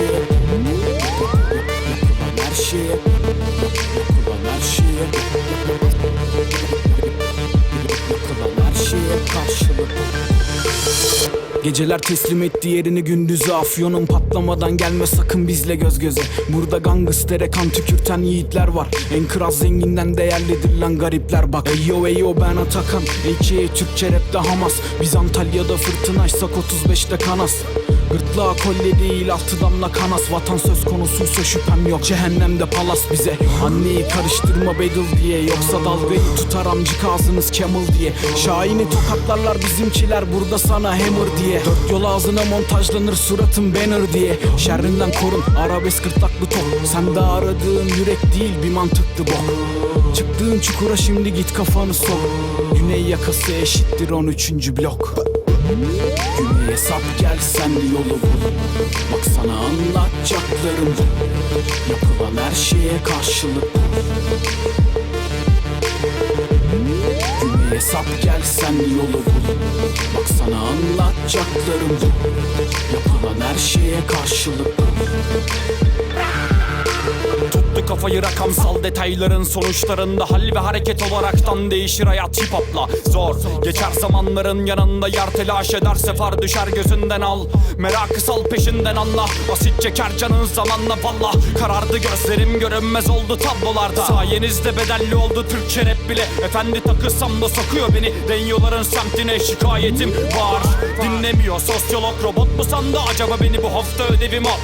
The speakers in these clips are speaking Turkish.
shit. Kubanar shit. a shit. Kubanar shit. Karşılıklı. Geceler teslim etti yerini gündüzü. Afyonun patlamadan gelme sakın bizle göz göze. Burada gangıstere kan tükürten yiğitler var. En kral zenginden değerlidir lan garipler. Bak Eyo eyo ben Atakan. A.K.A. Türkçe rapte Hamas. Biz Antalya'da fırtınaysak 35'te kanas. Gırtlağa kolye değil altı damla kanas. Vatan söz konusuysa şüphem yok. Cehennemde palas bize. Anneyi karıştırma bagel diye. Yoksa dalgayı tutar amcık ağzınız camel diye. Şahini tokatlarlar bizimkiler. Burada sana hammer diye Dört yol ağzına montajlanır suratın banner diye. Şerrinden korun arabesk gırtlaklı top. Sende aradığın yürek değil bir mantıklı bok. Çıktığın çukura şimdi git kafanı sok. Güney yakası eşittir 13. blok. Güneye sap gel sen yolu bul. Bak sana anlatacaklarım Yapılan her şeye karşılık Güneye sap gel sen yolu bul sana anlatacaklarım bu. Yapılan her şeye karşılık kafayı rakamsal detayların sonuçlarında Hal ve hareket olaraktan değişir hayat. Hip hopla Zor. Geçer zamanların yanında Yar telaş ederse far düşer gözünden al. Merakı sal peşinden anla. Basit çeker canın zamanla valla. Karardı gözlerim görünmez oldu tablolarda. Sayenizde bedelli oldu Türkçe rap bile. Efendi takılsam da sokuyor beni. Denyoların semtine şikayetim var. Dinlemiyor sosyolog robot mu sandı acaba beni bu hafta ödevim at?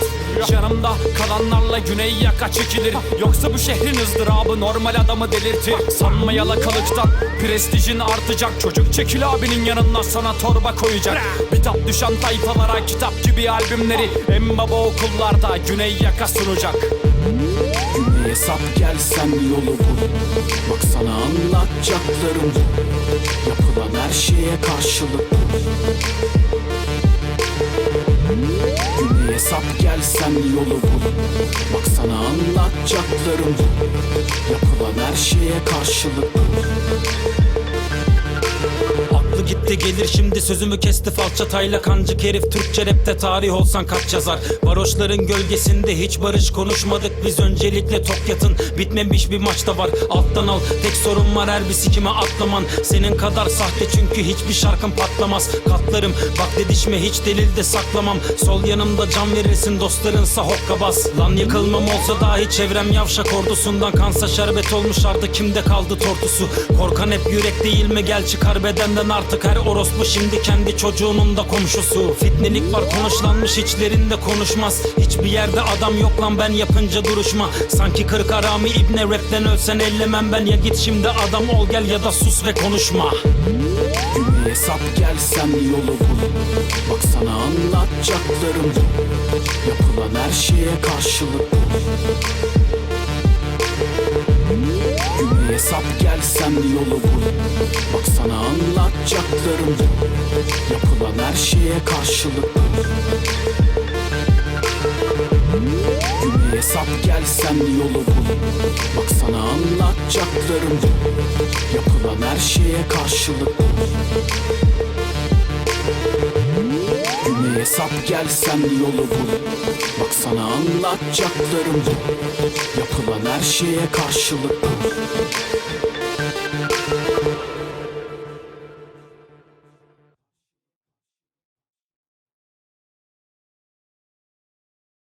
Yanımda kalanlarla güney yaka çekilir Yoksa bu şehrin ızdırabı normal adamı delirtir. Sanma yalakalıktan prestijin artacak. Çocuk çekil abinin yanına sana torba koyacak. Bitap düşen tayfalara kitap gibi albümleri En baba okullarda güney yaka sunacak. Güneye sap gel sen yolu bul. Bak sana anlatacaklarım bu. Yapılan her şeye karşılık Güneye sap gel sen yolu bul. Bak sana anlatacaklarım Yapılan her şeye karşılık Aklı gelir şimdi sözümü kesti falçatayla Kancık herif. Türkçe rapte tarih olsan kaç yazar? Varoşların gölgesinde hiç barış konuşmadık. Biz öncelikle Tokat'ın bitmemiş bir maçta var. Alttan al tek sorun var her bir sikime atlaman. Senin kadar sahte çünkü hiçbir şarkın patlamaz. Katlarım bak dedişme hiç delil de saklamam. Sol yanımda can verirsin dostlarınsa hokkabaz Lan yıkılmam olsa dahi çevrem yavşak ordusundan Kansa şerbet olmuş. Artık kimde kaldı tortusu? Korkan hep yürek değil mi? Gel çıkar bedenden artık her orospu şimdi kendi çocuğunun da komşusu. Fitnelik var konuşlanmış içlerinde konuşmaz. Hiçbir yerde adam yok lan ben yapınca duruşma. Sanki kırk arami ibne rapten ölsen ellemem ben. Ya git şimdi adam ol gel ya da sus ve konuşma. Güneye sap gel sen yolu bul. Bak sana anlatacaklarım. Yapılan her şeye karşılık Güneye sap gel sen yolu bul. Bak sana anlatacaklarım. Yapılan her şeye karşılık Güneye sap gel sen yolu bul. Bak sana anlatacaklarım. Yapılan her şeye karşılık Güneye sap gel sen yolu bul. Bak sana anlatacaklarım. Yapılan her şeye karşılık